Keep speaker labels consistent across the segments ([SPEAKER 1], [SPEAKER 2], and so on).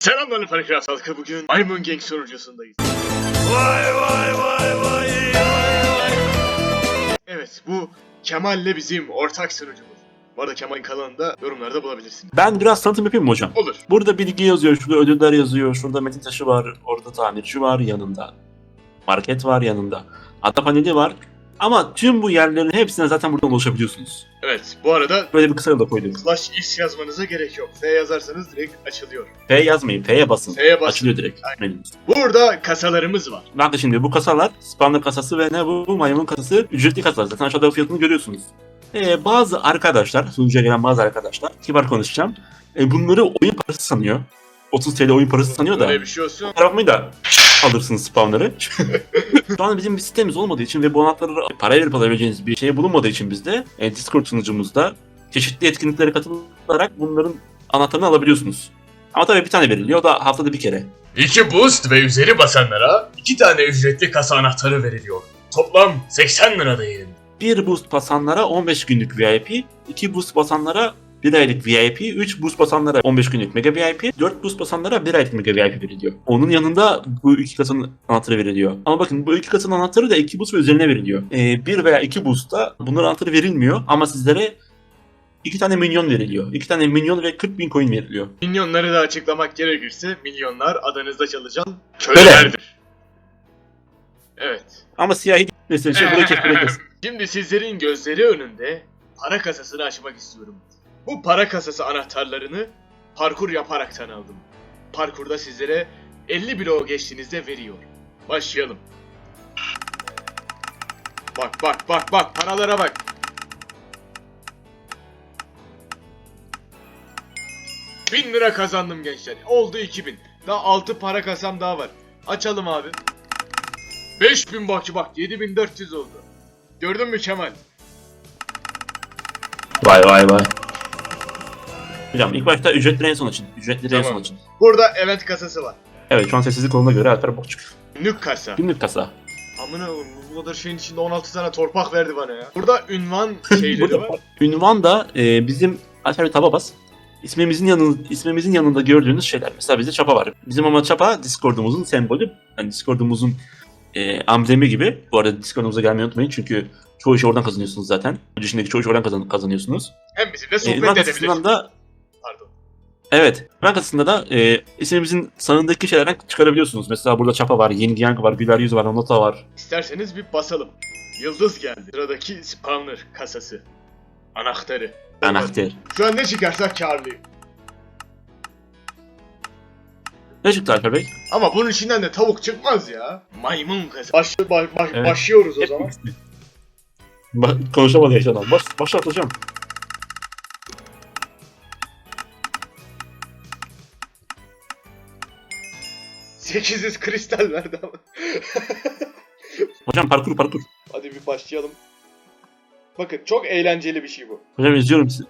[SPEAKER 1] Selamlar Paracraft halkı bugün Maymun Gang sunucusundayız.
[SPEAKER 2] Vay vay vay vay vay
[SPEAKER 1] Evet bu Kemal'le bizim ortak sunucumuz. Bu arada Kemal'in kanalını da yorumlarda bulabilirsiniz.
[SPEAKER 3] Ben biraz tanıtım yapayım mı hocam?
[SPEAKER 1] Olur.
[SPEAKER 3] Burada bilgi yazıyor, şurada ödüller yazıyor, şurada metin taşı var, orada tamirci var yanında. Market var yanında. Ata paneli var. Ama tüm bu yerlerin hepsine zaten buradan ulaşabiliyorsunuz.
[SPEAKER 1] Evet bu arada
[SPEAKER 3] Böyle bir kısa yolda koydum.
[SPEAKER 1] slash is yazmanıza gerek yok. F yazarsanız direkt açılıyor.
[SPEAKER 3] F yazmayın, F'ye basın.
[SPEAKER 1] F'ye bas.
[SPEAKER 3] Açılıyor direkt.
[SPEAKER 1] Aynen.
[SPEAKER 3] menümüz.
[SPEAKER 1] Burada kasalarımız var.
[SPEAKER 3] Bakın şimdi bu kasalar, spawner kasası ve ne bu, bu maymun kasası ücretli kasalar. Zaten aşağıda fiyatını görüyorsunuz. Ee, bazı arkadaşlar, sunucuya gelen bazı arkadaşlar, kibar konuşacağım. E, bunları oyun parası sanıyor. 30 TL oyun parası sanıyor da.
[SPEAKER 1] Böyle bir şey olsun.
[SPEAKER 3] tarafımı da alırsınız spamları. Şu an bizim bir sitemiz olmadığı için ve bu anahtarları paraya verip alabileceğiniz bir şey bulunmadığı için bizde e, Discord sunucumuzda çeşitli etkinliklere katılarak bunların anahtarını alabiliyorsunuz. Ama tabii bir tane veriliyor o da haftada bir kere.
[SPEAKER 1] İki boost ve üzeri basanlara iki tane ücretli kasa anahtarı veriliyor. Toplam 80 lira değerinde.
[SPEAKER 3] Bir boost basanlara 15 günlük VIP, iki boost basanlara 1 aylık VIP, 3 boost basanlara 15 günlük mega VIP, 4 boost basanlara 1 aylık mega VIP veriliyor. Onun yanında bu iki katın anahtarı veriliyor. Ama bakın bu iki katın anahtarı da 2 boost ve üzerine veriliyor. Ee, 1 veya 2 boost'ta bunların anahtarı verilmiyor ama sizlere 2 tane minyon veriliyor. 2 tane minyon ve 40 bin coin veriliyor.
[SPEAKER 1] Milyonları da açıklamak gerekirse milyonlar adanızda çalışan kölelerdir. Evet.
[SPEAKER 3] Ama siyahi mesela şey buraya kes buraya kes.
[SPEAKER 1] Şimdi sizlerin gözleri önünde para kasasını açmak istiyorum. Bu para kasası anahtarlarını parkur yaparaktan aldım. Parkurda sizlere 50 bloğu geçtiğinizde veriyor. Başlayalım. Bak bak bak bak paralara bak. Bin lira kazandım gençler. Oldu 2000. Daha 6 para kasam daha var. Açalım abi. 5000 bak bak 7400 oldu. Gördün mü Kemal?
[SPEAKER 3] Vay vay vay. Hocam ilk başta ücretleri en son açın. Ücretleri en son
[SPEAKER 1] Tamam.
[SPEAKER 3] açın.
[SPEAKER 1] Burada event kasası var.
[SPEAKER 3] Evet şu an sessizlik olduğuna göre Alper Bokçuk.
[SPEAKER 1] Günlük kasa.
[SPEAKER 3] Günlük kasa.
[SPEAKER 1] Amına koyayım, bu kadar şeyin içinde 16 tane torpak verdi bana ya. Burada ünvan şeyleri
[SPEAKER 3] Burada
[SPEAKER 1] var.
[SPEAKER 3] ünvan da e, bizim Alper bir taba bas. İsmimizin yanında, ismimizin yanında gördüğünüz şeyler. Mesela bizde çapa var. Bizim ama çapa Discord'umuzun sembolü. Yani Discord'umuzun e, amblemi gibi. Bu arada Discord'umuza gelmeyi unutmayın çünkü çoğu işi oradan kazanıyorsunuz zaten. Dışındaki çoğu işi oradan kazan- kazanıyorsunuz.
[SPEAKER 1] Hem bizimle
[SPEAKER 3] E,
[SPEAKER 1] sohbet
[SPEAKER 3] ünvan
[SPEAKER 1] edebilirsiniz.
[SPEAKER 3] kasasından da. Evet. Ünvan kasasında da e, ismimizin sağındaki şeylerden çıkarabiliyorsunuz. Mesela burada çapa var, Yin Yang var, Biber Yüz var, Nota var.
[SPEAKER 1] İsterseniz bir basalım. Yıldız geldi. Sıradaki spawner kasası. Anahtarı.
[SPEAKER 3] Anahtar.
[SPEAKER 1] Şu an ne çıkarsa karlıyım.
[SPEAKER 3] Ne çıktı Alper Bey?
[SPEAKER 1] Ama bunun içinden de tavuk çıkmaz ya. Maymun kasası. Baş, baş- baş-
[SPEAKER 3] Evet.
[SPEAKER 1] Başlıyoruz o zaman.
[SPEAKER 3] Ba- konuşamadı yaşanan. Baş, başlat hocam.
[SPEAKER 1] ...800 kristal verdi ama.
[SPEAKER 3] Hocam parkur parkur.
[SPEAKER 1] Hadi bir başlayalım. Bakın çok eğlenceli bir şey bu.
[SPEAKER 3] Hocam izliyorum sizi.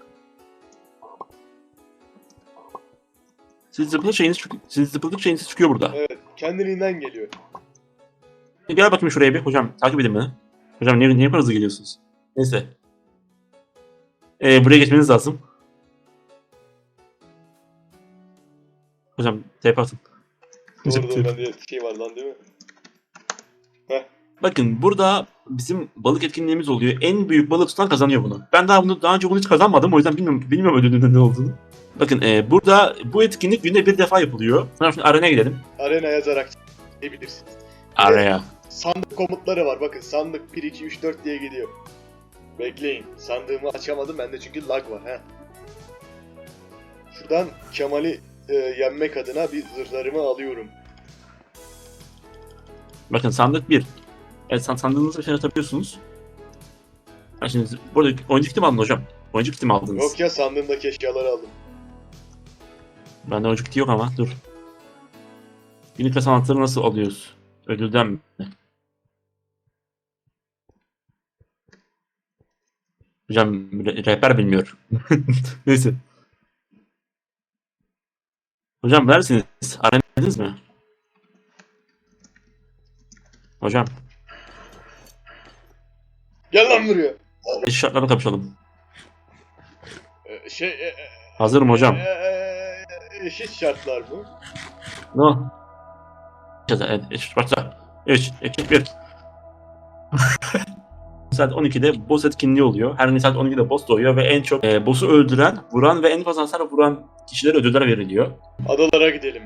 [SPEAKER 3] Siz zıpladık şeyiniz. Siz zıpladık şeyiniz çıkıyor burada.
[SPEAKER 1] Evet, kendiliğinden geliyor.
[SPEAKER 3] E, Gel bakayım şuraya bir. Hocam takip edin beni. Hocam niye, niye hızlı geliyorsunuz? Neyse. Ee, buraya geçmeniz lazım. Hocam TP atın. TP.
[SPEAKER 1] doğru diye şey var lan değil mi?
[SPEAKER 3] Bakın burada bizim balık etkinliğimiz oluyor. En büyük balık tutan kazanıyor bunu. Ben daha bunu daha önce bunu hiç kazanmadım o yüzden bilmiyorum bilmiyorum ödülünün ne olduğunu. Bakın e, burada bu etkinlik günde bir defa yapılıyor. Sonra şimdi arenaya gidelim.
[SPEAKER 1] Arena yazarak diyebilirsiniz.
[SPEAKER 3] Araya.
[SPEAKER 1] Sandık komutları var bakın sandık 1 2 3 4 diye gidiyor. Bekleyin sandığımı açamadım bende çünkü lag var he. Şuradan Kemal'i e, yenmek adına bir zırhlarımı alıyorum.
[SPEAKER 3] Bakın sandık 1. Evet san- sandığınızı bir şey atabiliyorsunuz. Ha şimdi burada oyuncu kiti mi aldın hocam? Oyuncu kiti mi aldınız?
[SPEAKER 1] Yok ya sandığımdaki eşyaları aldım.
[SPEAKER 3] Bende oyuncu kiti yok ama dur. Günlük ve sanatları nasıl alıyoruz? Ödülden mi? Hocam re- rehber bilmiyor. Neyse. Hocam neredesiniz? Aranediniz mi? Hocam,
[SPEAKER 1] Gel lan buraya.
[SPEAKER 3] eşit şartlarda kapışalım.
[SPEAKER 1] E, şey e, e,
[SPEAKER 3] Hazırım hocam.
[SPEAKER 1] e, e, eşit şartlar mı?
[SPEAKER 3] No. Evet, eşit başla. 3, 2, 1. saat 12'de boss etkinliği oluyor. Her gün saat 12'de boss doğuyor ve en çok e, boss'u öldüren, vuran ve en fazla hasar vuran kişilere ödüller veriliyor.
[SPEAKER 1] Adalara gidelim.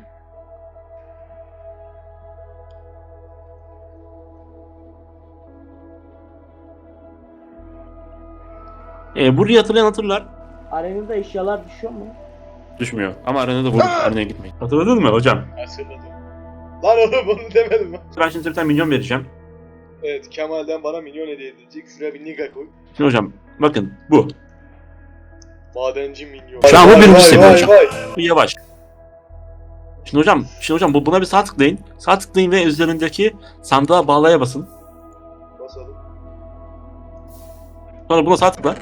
[SPEAKER 3] E, burayı hatırlayan hatırlar.
[SPEAKER 4] Arenada eşyalar düşüyor mu?
[SPEAKER 3] Düşmüyor. Ama arenada vur, arenaya gitmeyin. Hatırladın mı hocam?
[SPEAKER 1] Hatırladım. Lan oğlum bunu demedim mi?
[SPEAKER 3] Ben şimdi size bir tane milyon vereceğim.
[SPEAKER 1] Evet Kemal'den bana milyon hediye edilecek. Şuraya bir niga koy.
[SPEAKER 3] Şimdi hocam bakın bu.
[SPEAKER 1] Madenci milyon.
[SPEAKER 3] Şu an bu birinci seviye hocam.
[SPEAKER 1] vay.
[SPEAKER 3] Bu yavaş. Şimdi hocam, şimdi hocam bu buna bir sağ tıklayın. Sağ tıklayın ve üzerindeki sandığa bağlaya basın.
[SPEAKER 1] Basalım.
[SPEAKER 3] Sonra buna sağ tıkla.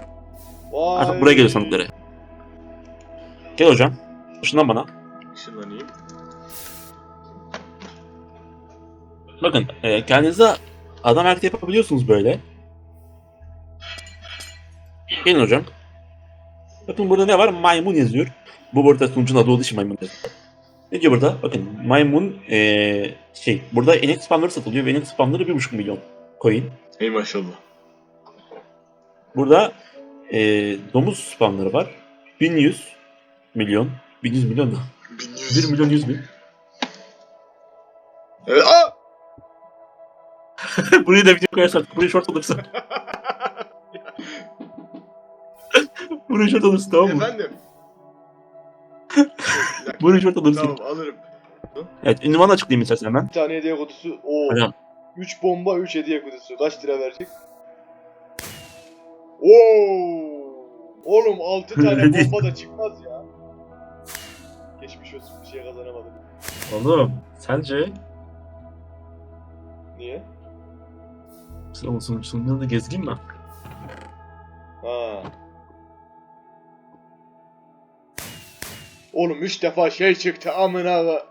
[SPEAKER 1] Vay.
[SPEAKER 3] Artık buraya geliyor sandıkları. Gel hocam. Şundan bana.
[SPEAKER 1] Işınlanayım.
[SPEAKER 3] Bakın e, kendinize adam hareketi yapabiliyorsunuz böyle. Gelin hocam. Bakın burada ne var? Maymun yazıyor. Bu burada sunucunun adı olduğu için maymun yazıyor. Ne diyor burada? Bakın maymun e, şey burada enek spamları satılıyor ve enek spamları 1.5 milyon coin.
[SPEAKER 1] Ey maşallah.
[SPEAKER 3] Burada e, domuz spamları var. 1100 milyon. 1100 milyon da. 1 milyon 100 bin.
[SPEAKER 1] Evet.
[SPEAKER 3] Burayı da video koyarsan burayı short alırsın. burayı short alırsın tamam mı?
[SPEAKER 1] Efendim.
[SPEAKER 3] Burayı short alırsın.
[SPEAKER 1] tamam alırım.
[SPEAKER 3] Evet ünvanı açıklayayım istersen hemen.
[SPEAKER 1] Bir tane hediye kutusu. Oo.
[SPEAKER 3] Hocam
[SPEAKER 1] 3 bomba 3 hediye kutusu. Kaç lira verecek? Oo! Oğlum 6 tane bomba da çıkmaz ya. Geçmiş olsun bir şey kazanamadım.
[SPEAKER 3] oğlum sence
[SPEAKER 1] Niye?
[SPEAKER 3] Onun sun sunucunu da gezgin mi?
[SPEAKER 1] Ha. Oğlum 3 defa şey çıktı amına.